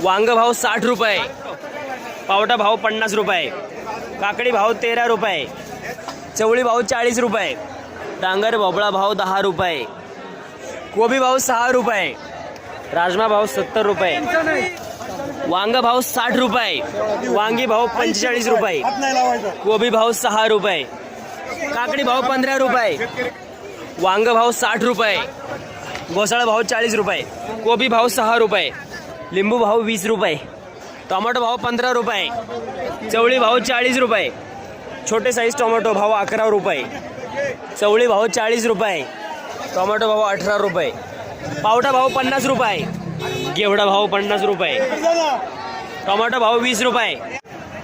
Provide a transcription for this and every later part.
वांग भाव साठ रुपये. पावटा भाव पन्नास रुपये. काकडी भाव तेरा रुपये. चवळी भाव चाळीस रुपये. डांगर भोपळा भाव दहा रुपये. कोबी भाव सहा रुपये. राजमा भाव सत्तर रुपये. वांग भाव साठ रुपये. वांगी भाव पंचेचाळीस रुपये. कोबी भाव सहा रुपये. काकडी भाव पंधरा रुपये. वांग भाव साठ रुपये. घोसाळा भाव चाळीस रुपये. कोबी भाव सहा रुपये. लिंबू भाव वीस रुपये टोमॅटो भाव पंधरा रुपये चवळी भाव चाळीस रुपये छोटे साईज टोमॅटो भाव अकरा रुपये चवळी भाव चाळीस रुपये टोमॅटो भाव अठरा रुपये पावटा भाव पन्नास रुपये गेवडा भाव पन्नास रुपये टोमॅटो भाव वीस रुपये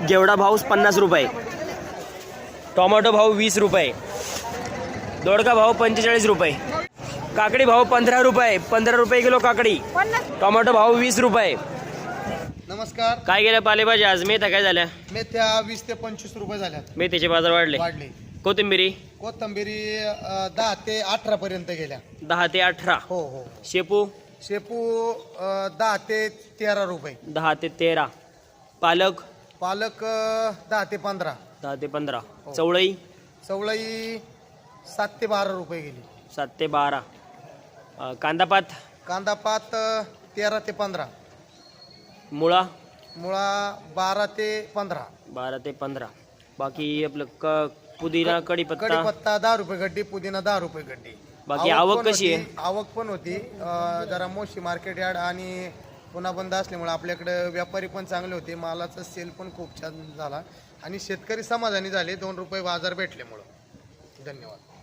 गेवडा भाव पन्नास रुपये टोमॅटो भाव वीस रुपये दोडका भाव पंचेचाळीस रुपये काकडी भाव पंधरा रुपये पंधरा रुपये किलो काकडी. टोमॅटो भाव वीस रुपये. नमस्कार. काय गेल्या पालेभाज्या आज? मेथ्या काय झाल्या? मेथ्या वीस ते पंचवीस रुपये झाल्यात मेथीचे बाजार वाढले. वाढले. कोथिंबिरी? कोथंबिरी दहा ते अठरा पर्यंत गेल्या. दहा ते अठरा. हो हो. शेपू? शेपू दहा ते तेरा रुपये. दहा ते तेरा. पालक? पालक दहा ते पंधरा. दहा ते पंधरा. चवळई चवळई सात ते बारा रुपये गेली. सात ते बारा. कांदापात कांदा पात? अं, तेरा ते पंधरा. मुळा? मुळा बारा ते पंधरा. बारा ते पंधरा. बाकी आपलं क पुदिना कढीपत्ता? कढीपत्ता दहा रुपये गड्डी पुदिना दहा रुपये गड्डी. बाकी आवक पण कशी होती- आवक पण होती. अं, जरा मोशी मार्केट यार्ड आणि पुन्हा बंद असल्यामुळे आपल्याकडे व्यापारी पण चांगले होते. मालाचा सेल पण खूप छान झाला. आणि शेतकरी समाधानी झाले. दोन रुपये बाजार भेटल्यामुळं. धन्यवाद.